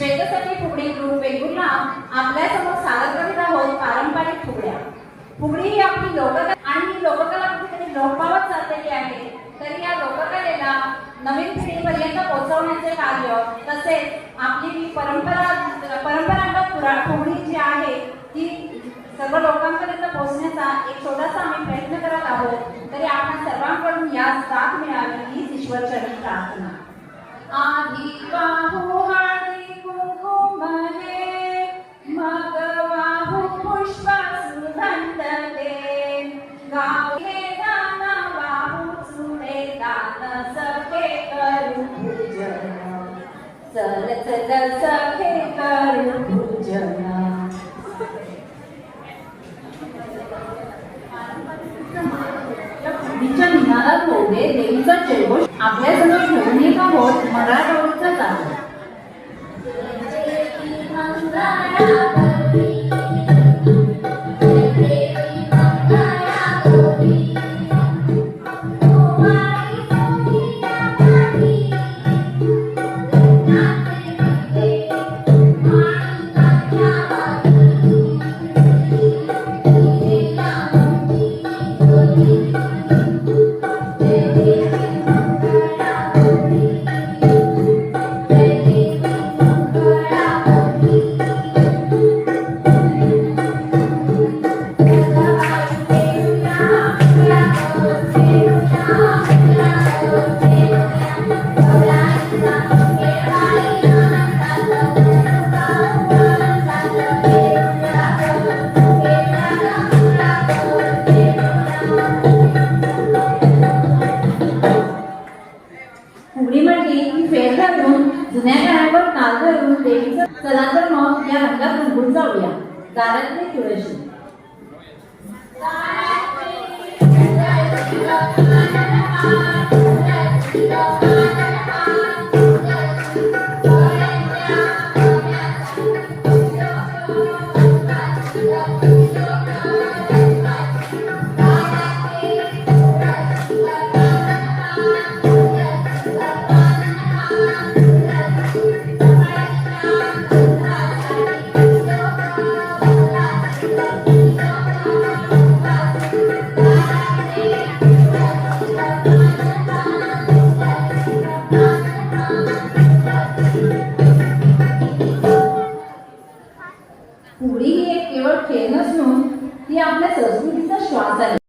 श्वेतसखी फुगडी गुरु वेगुरला आपल्या आपल्यासमोर सादर करीत आहोत पारंपरिक फुगड्या. फुगडी ही आपली लोककला आणि लोककला कुठेतरी लोकपावत चाललेली आहे. तरी या लोककलेला नवीन पिढीपर्यंत पोहोचवण्याचे कार्य तसेच आपली ही परंपरा परंपरागत पुरा फुगडी जी आहे ती सर्व लोकांपर्यंत पोहोचण्याचा एक छोटासा आम्ही प्रयत्न करत आहोत. तरी आपण सर्वांकडून यास साथ मिळावी. पूजन चल चल सखे करू पूजन या फुगडीच्या देवीचा जयघोष ठेवून येत आहोत मराठवाडीचा चालू करीत फेर घालून जुन्या काळावर काल धरून देवीचा चला तर मग या रंगात रंगून जाऊया दारातले तुळशी Yeah. पुढी ही एक केवळ खेळ नसून ती आपल्या संस्कृतीचा श्वास आहे